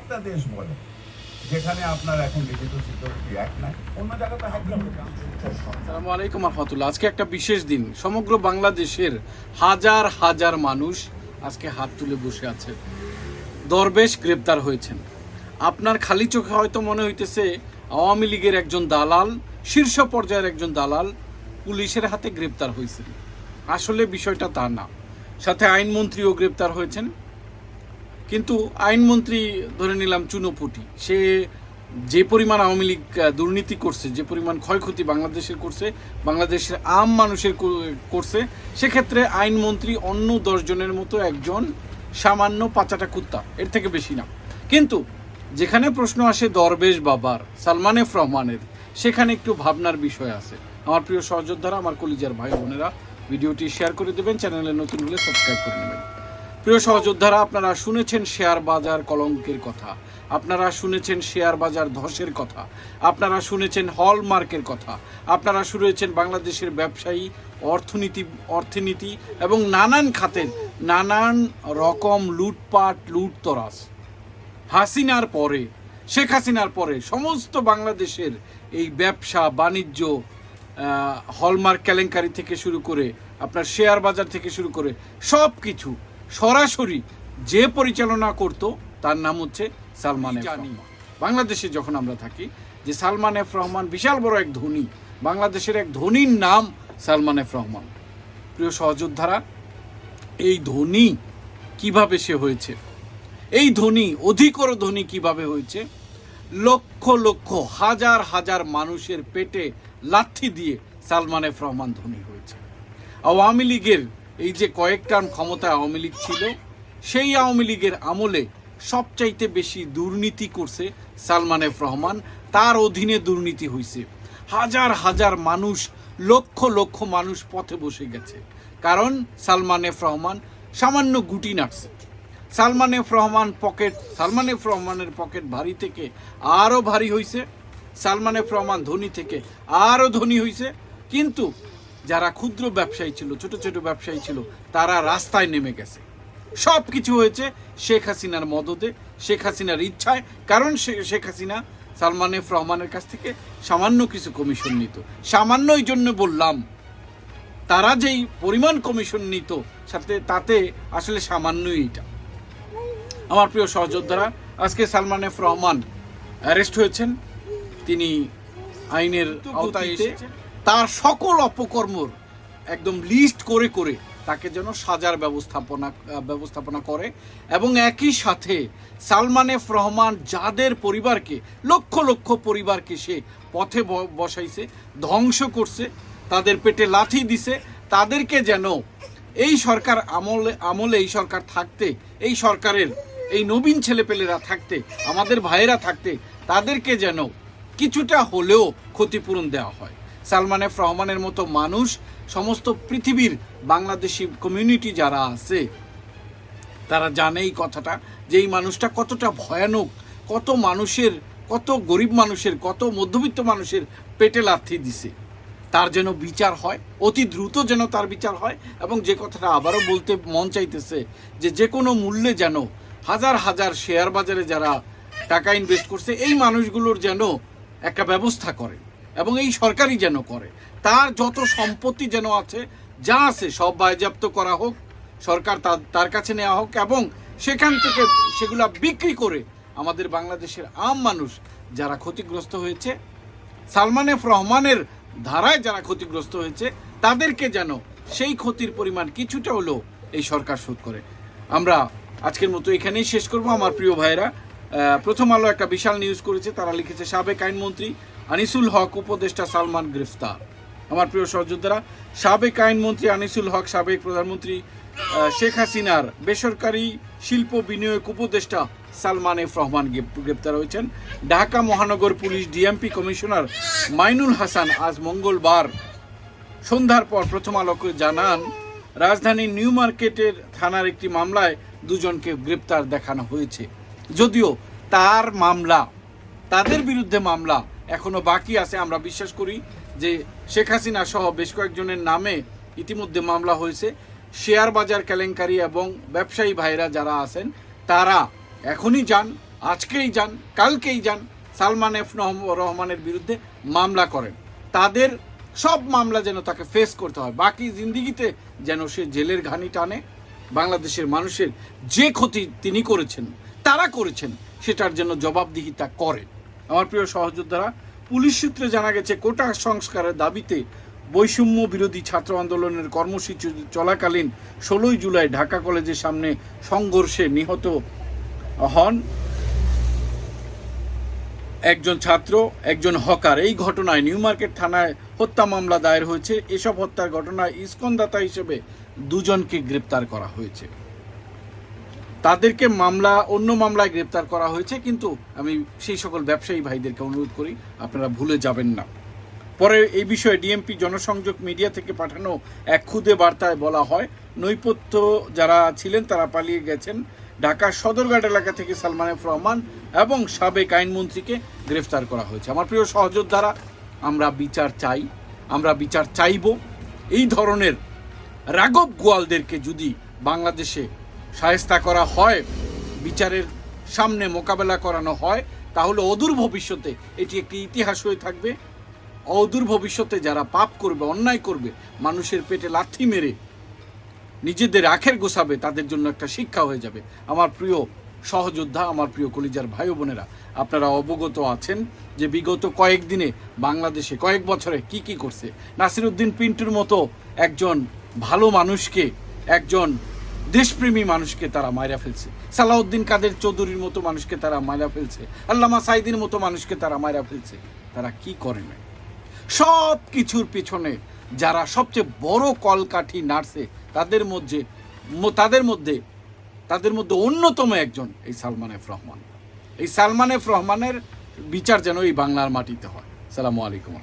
একটা দেশ বলে, যেখানে আপনার এখন ডিজিটাল সিকিউরিটি অ্যাক্ট নাই। অন্য জায়গায় তো হ্যাক আসসালামু আলাইকুম রহমতুল্লাহ আজকে একটা বিশেষ দিন। সমগ্র বাংলাদেশের হাজার হাজার মানুষ আজকে হাত তুলে বসে আছে। দরবেশ গ্রেপ্তার হয়েছেন। আপনার খালি চোখে হয়তো মনে হইতেছে, আওয়ামী লীগের একজন দালাল, শীর্ষ পর্যায়ের একজন দালাল পুলিশের হাতে গ্রেপ্তার হয়েছেন। আসলে বিষয়টা তা না। সাথে আইনমন্ত্রীও গ্রেপ্তার হয়েছেন। কিন্তু আইনমন্ত্রী ধরে নিলাম চুনোপুটি, সে যে পরিমাণ আওয়ামী লীগ দুর্নীতি করছে, যে পরিমাণ ক্ষয়ক্ষতি বাংলাদেশের করছে, বাংলাদেশের আম মানুষের করছে, সেক্ষেত্রে আইনমন্ত্রী অন্য দশজনের মতো একজন সামান্য পাচাটা কুত্তা, এর থেকে বেশি না। কিন্তু যেখানে প্রশ্ন আসে দরবেশ বাবার, সালমান এফ রহমানের, সেখানে একটু ভাবনার বিষয় আছে। আমার প্রিয় সহযোদ্ধারা, আমার কলিজার ভাই বোনেরা, ভিডিওটি শেয়ার করে দেবেন, চ্যানেলে নতুন হলে সাবস্ক্রাইব করে নেবেন। প্রিয় সহযোদ্ধারা, আপনারা শুনেছেন শেয়ার বাজার কলঙ্কের কথা। আপনারা শুনেছেন শেয়ার বাজার ধসের কথা। আপনারা শুনেছেন হলমার্কের কথা। আপনারা শুনেছেন বাংলাদেশের ব্যবসায়ী, অর্থনীতি অর্থনীতি এবং নানান খাতের নানান রকম লুটপাট লুটতরাস হাসিনার পরে, শেখ হাসিনার পরে সমস্ত বাংলাদেশের এই ব্যবসা, বাণিজ্য হলমার্ক কেলেঙ্কারি থেকে শুরু করে, আপনার শেয়ার বাজার থেকে শুরু করে সব কিছু সরাসরি যে পরিচালনা করত তার নাম হচ্ছে সালমান। বাংলাদেশে যখন আমরা থাকি যে সালমান এফ রহমান বিশাল বড় এক ধনী বাংলাদেশের এক ধনীর নাম সালমান এফ রহমান। প্রিয় সহযোদ্ধারা এই ধনী কীভাবে সে হয়েছে? এই ধনী অধিকর ধনী কীভাবে হয়েছে? লক্ষ লক্ষ হাজার হাজার মানুষের পেটে লাথি দিয়ে সালমান এফ রহমান ধনী হয়েছে। আওয়ামী লীগের এই যে কয়েক টার্ম ক্ষমতায় আওয়ামী লীগ ছিল, সেই আওয়ামী লীগের আমলে সবচাইতে বেশি দুর্নীতি করছে সালমান এফ রহমান। তার অধীনে দুর্নীতি হয়েছে হাজার হাজার মানুষ, লক্ষ লক্ষ মানুষ পথে বসে গেছে। কারণ সালমান এফ রহমান সামান্য গুটি নাড়ছে। Salman F Rahman pocket, Salman F রহমানের পকেট ভারী থেকে আরও ভারী হয়েছে সালমান এফ রহমান ধনী থেকে আরও ধনী হয়েছে কিন্তু যারা ক্ষুদ্র ব্যবসায়ী ছিল ছোট ছোট ব্যবসায়ী ছিল তারা রাস্তায় নেমে গেছে। সব কিছু হয়েছে শেখ হাসিনার মদতে শেখ হাসিনার ইচ্ছায় কারণ শেখ হাসিনা সালমান এফ রহমানের কাছ থেকে সামান্য কিছু কমিশন নিত। সামান্য এই জন্য বললাম তারা যেই পরিমাণ কমিশন নিত সাথে তাতে আসলে সামান্যই এটা। আমার প্রিয় সহযোদ্ধারা আজকে সালমান এফ রহমান অ্যারেস্ট হয়েছেন। তিনি আইনের আওতায় এসেছেন। তার সকল অপকর্মর একদম লিস্ট করে করে তাকে যেন সাজার ব্যবস্থাপনা ব্যবস্থাপনা করে এবং একই সাথে সালমান এফ রহমান যাদের পরিবারকে, লক্ষ লক্ষ পরিবারকে সে পথে বসাইছে, ধ্বংস করছে, তাদের পেটে লাথি দিছে, তাদেরকে যেন এই সরকার আমলে আমলে এই সরকার থাকতে, এই সরকারের এই নবীন ছেলেপেলেরা থাকতে, আমাদের ভাইয়েরা থাকতে, তাদেরকে যেন কিছুটা হলেও ক্ষতিপূরণ দেওয়া হয়। সালমান এফ রহমানের মতো মানুষ, সমস্ত পৃথিবীর বাংলাদেশি কমিউনিটি যারা আছে, তারা জানে এই কথাটা যে এই মানুষটা কতটা ভয়ানক, কত মানুষের, কত গরিব মানুষের, কত মধ্যবিত্ত মানুষের পেটে লাথি দিছে। তার যেন বিচার হয়, অতি দ্রুত যেন তার বিচার হয় এবং যে কথাটা আবারও বলতে মন চাইতেছে যে যে কোনো মূল্যে যেন হাজার হাজার শেয়ার বাজারে যারা টাকা ইনভেস্ট করছে, এই মানুষগুলোর যেন একটা ব্যবস্থা করে। এবং এই সরকারই যেন করে। তার যত সম্পত্তি যেন আছে যা আছে সব বাজেয়াপ্ত করা হোক সরকার তার কাছে নেওয়া হোক এবং সেখান থেকে সেগুলা বিক্রি করে আমাদের বাংলাদেশের আম মানুষ যারা ক্ষতিগ্রস্ত হয়েছে সালমান এফ রহমানের ধারায় যারা ক্ষতিগ্রস্ত হয়েছে তাদেরকে যেন সেই ক্ষতির পরিমাণ কিছুটা হলেও এই সরকার শোধ করে। আমরা আজকের মতো এখানেই শেষ করব। আমার প্রিয় ভাইয়েরা আহ, প্রথম আলো একটা বিশাল নিউজ করেছে। তারা লিখেছে সাবেক আইনমন্ত্রী আনিসুল হক উপদেষ্টা সালমান গ্রেফতার। আমার প্রিয় সহযোদ্ধারা, সাবেক আইনমন্ত্রী আনিসুল হক, সাবেক প্রধানমন্ত্রী শেখ হাসিনার বেসরকারি শিল্প বিনিয়োগ উপদেষ্টা সালমান এফ রহমান গ্রেপ্তার হয়েছেন। ঢাকা মহানগর police DMP commissioner Mainul Hasan আজ মঙ্গলবার সন্ধ্যার পর প্রথম আলোকে জানান রাজধানীর নিউ মার্কেটের থানার একটি মামলায় দুজনকে গ্রেপ্তার দেখানো হয়েছে। যদিও তার মামলা, তাদের বিরুদ্ধে মামলা এখনও বাকি আছে। আমরা বিশ্বাস করি যে শেখ হাসিনা সহ বেশ কয়েকজনের নামে ইতিমধ্যে মামলা হয়েছে। শেয়ার বাজার কেলেঙ্কারি এবং ব্যবসায়ী ভাইরা যারা আছেন, তারা এখনই যান, আজকেই যান, কালকেই যান, সালমান এফ রহমানের বিরুদ্ধে মামলা করেন। তাদের সব মামলা যেন তাকে ফেস করতে হয়। বাকি জিন্দিগিতে যেন সে জেলের ঘানি টানে, বাংলাদেশের মানুষের যে ক্ষতি তিনি করেছেন, তারা করেছেন, সেটার জন্য জবাবদিহিতা করে। আমার প্রিয় সহযোদ্ধারা, পুলিশ সূত্রে জানা গেছে, কোটা সংস্কারের দাবিতে বৈষম্য বিরোধী ছাত্র আন্দোলনের কর্মসূচি চলাকালীন ষোলোই জুলাই ঢাকা কলেজের সামনে সংঘর্ষে নিহত হন একজন ছাত্র, একজন হকার। এই ঘটনায় নিউ মার্কেট থানায় হত্যা মামলা দায়ের হয়েছে। এসব হত্যার ঘটনায় ইস্কনদাতা হিসেবে দুজনকে গ্রেপ্তার করা হয়েছে। তাদেরকে মামলা, অন্য মামলায় গ্রেপ্তার করা হয়েছে, কিন্তু আমি সেই সকল ব্যবসায়ী ভাইদেরকে অনুরোধ করি, আপনারা ভুলে যাবেন না। পরে এই বিষয়ে ডিএমপি জনসংযোগ মিডিয়া থেকে পাঠানো এক খুদে বার্তায় বলা হয়, নৈপথ্য যারা ছিলেন তারা পালিয়ে গেছেন। ঢাকা সদরঘাট এলাকা থেকে সালমান এফ রহমান এবং সাবেক আইনমন্ত্রীকে গ্রেফতার করা হয়েছে। আমার প্রিয় সহযোদ্ধারা, আমরা বিচার চাই, আমরা বিচার চাইব। এই ধরনের রাঘব গোয়ালদেরকে যদি বাংলাদেশে সায়স্তা করা হয়, বিচারের সামনে মোকাবেলা করানো হয়, তাহলে অদূর ভবিষ্যতে এটি একটি ইতিহাস হয়ে থাকবে। অদূর ভবিষ্যতে যারা পাপ করবে, অন্যায় করবে, মানুষের পেটে লাথি মেরে নিজেদের আখের গোছাবে, তাদের জন্য একটা শিক্ষা হয়ে যাবে। আমার প্রিয় সহযোদ্ধা, আমার প্রিয় কলিজার ভাই বোনেরা, আপনারা অবগত আছেন যে বিগত কয়েকদিনে বাংলাদেশে কয়েক বছরে কি কি করছে নাসিরুদ্দিন পিন্টুর মতো একজন ভালো মানুষকে, একজন দেশপ্রেমী মানুষকে তারা মাইরা ফেলছে। সালাউদ্দিন কাদের চৌধুরীর মতো মানুষকে তারা মাইরা ফেলছে। আল্লামা সাইদির মতো মানুষকে তারা মাইরা ফেলছে। তারা কি করে নাই? সব কিছুর পিছনে যারা সবচেয়ে বড় কলকাঠি নাড়ছে, তাদের মধ্যে তাদের মধ্যে তাদের মধ্যে অন্যতম একজন এই সালমান এফ রহমান। এই সালমান এফ রহমানের বিচার যেন এই বাংলার মাটিতে হয়। সালামু আলাইকুম।